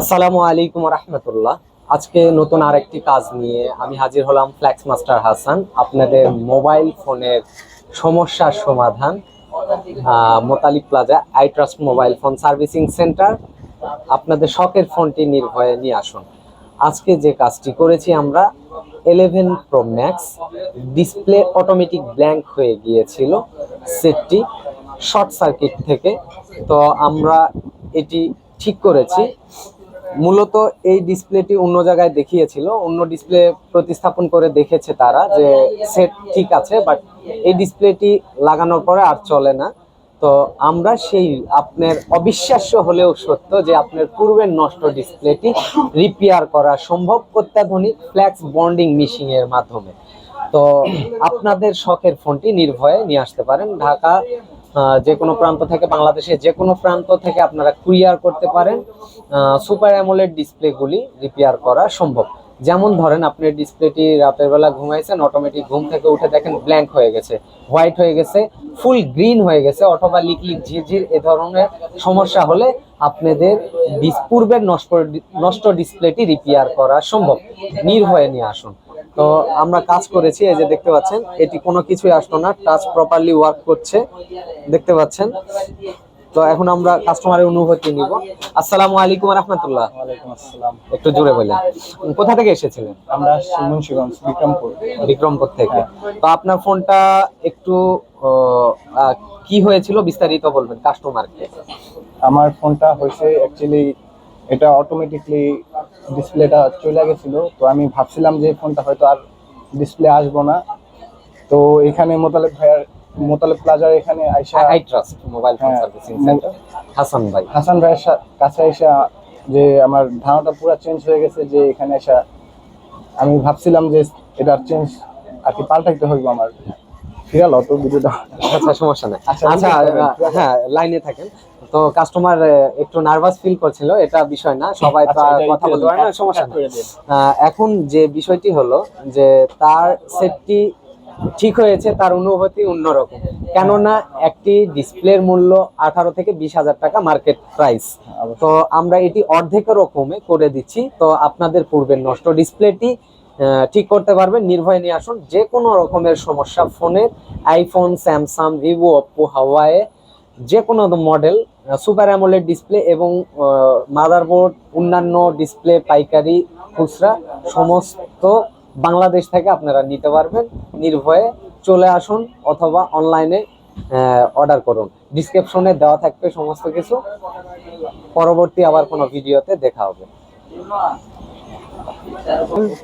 আসসালামু আলাইকুম রহমতুল্লাহ আজকে নতুন আরেকটি কাজ নিয়ে আমি হাজির হলাম ফ্ল্যাক্স মাস্টার হাসান আপনাদের মোবাইল ফোনের সমস্যার সমাধান আহ, Motalib plaza I trust mobile phone servicing centre. আপনাদের শখের ফোনটি নির্ভয়ে নিয়ে আসুন। আজকে যে কাজটি করেছি আমরা eleven pro max display automatic blank হয়ে গিয়েছিল সেটটি শর্ট সার্কিট থেকে। তো আমরা এটি ঠিক করেছি। মূলত এই ডিসপ্লেটি অন্য জায়গায় দেখিয়েছিল, অন্য ডিসপ্লে প্রতিস্থাপন করে দেখেছে তারা যে সেট ঠিক আছে বাট এই ডিসপ্লেটি লাগানোর পরে আর চলে না। তো আমরা সেই আপনার অবিশ্বাস্য হলেও সত্য যে আপনার পূর্বের নষ্ট ডিসপ্লেটি রিপেয়ার করা সম্ভব অত্যাধুনিক ফ্ল্যাক্স বন্ডিং মেশিং এর মাধ্যমে। তো আপনাদের শখের ফোনটি নির্ভয়ে নিয়ে আসতে পারেন ঢাকা যে কোনো প্রান্ত থেকে বাংলাদেশের যে কোনো প্রান্ত থেকে আপনারা কুরিয়ার করতে পারেন। সুপার অ্যামোলেড ডিসপ্লেগুলি রিপেয়ার করা সম্ভব। যেমন ধরেন, আপনি ডিসপ্লেটি রাতের বেলা ঘুমাইছেন অটোমেটিক ঘুম থেকে উঠে দেখেন ব্ল্যাঙ্ক হয়ে গেছে হোয়াইট হয়ে গেছে ফুল গ্রিন হয়ে গেছে, অথবা লিকলিক ঝিরঝির এ ধরনের সমস্যা হলে আপনাদের পূর্বের নষ্ট নষ্ট ডিসপ্লেটি রিপেয়ার করা সম্ভব। নির্ভয়ে নিয়ে আসুন। তো আমরা কাজ করেছি এই যে দেখতে পাচ্ছেন এটি কোনো কিছুই আসলো না টাচ প্রপারলি ওয়ার্ক করছে দেখতে পাচ্ছেন। তো এখন আমরা কাস্টমারের অনুভূতি নিব। আসসালামু আলাইকুম রহমতুল্লাহ। একটু জোরে বললেন কোথা থেকে এসেছিলেন? আমরা মুন্সিগঞ্জ বিক্রমপুর। বিক্রমপুর থেকে। তো আপনার ফোনটা একটু কি হয়েছিল বিস্তারিত বলবেন কাস্টমারকে আমার ফোনটা হয়েছে অ্যাকচুয়ালি এটা অটোমেটিকলি ডিসপ্লেটা চলে গেছিল। তো আমি ভাবছিলাম যে ফোনটা হয়তো আর ডিসপ্লে আসব না। তো এখানে মোতালেব ভাইয়ার মোতালেব প্লাজার এখানে আইসা I trust mobile phone. Servicing centre Hasan ভাই। হাসান ভাইয়ের কাছে এসে যে আমার ধারণাটা পুরো চেঞ্জ হয়ে গেছে যে এখানে এসে আমি ভাবছিলাম যে এটা চেঞ্জ আর কি পাল্টাইতে হইব আমার। ফিরাল অত ভিডিওটা আচ্ছা সমস্যা নেই। আচ্ছা, আচ্ছা ঠিক হ্যাঁ লাইনে থাকেন। তো কাস্টমার একটু নার্ভাস ফিল করছিল এটা বিষয় না। সবাই আচ্ছা, কথা বলতে পারে না সমস্যা এখন যে বিষয়টি হলো যে তার সেটটি ঠিক হয়েছে তার অনুভূতি অন্যরকম। কেননা একটি ডিসপ্লের মূল্য আঠারো থেকে বিশ হাজার টাকা মার্কেট প্রাইস তো আমরা এটি অর্ধেকেরও কমে করে দিচ্ছি। তো আপনাদের পূর্বের নষ্ট ডিসপ্লেটি ঠিক করতে পারবেন। নির্ভয় নিয়ে আসুন। যে কোনো রকমের সমস্যা ফোনের iPhone Samsung Vivo Oppo Huawei যে কোনো মডেল সুপার অ্যামোলেড ডিসপ্লে এবং মাদারবোর্ড অন্যান্য ডিসপ্লে পাইকারি, খুচরা, সমস্ত বাংলাদেশ থেকে আপনারা নিতে পারবেন। নির্ভয়ে চলে আসুন অথবা অনলাইনে অর্ডার করুন। ডিসক্রিপশনে দেওয়া থাকবে সমস্ত কিছু। পরবর্তী আবার কোনো ভিডিওতে দেখা হবে। 嗯，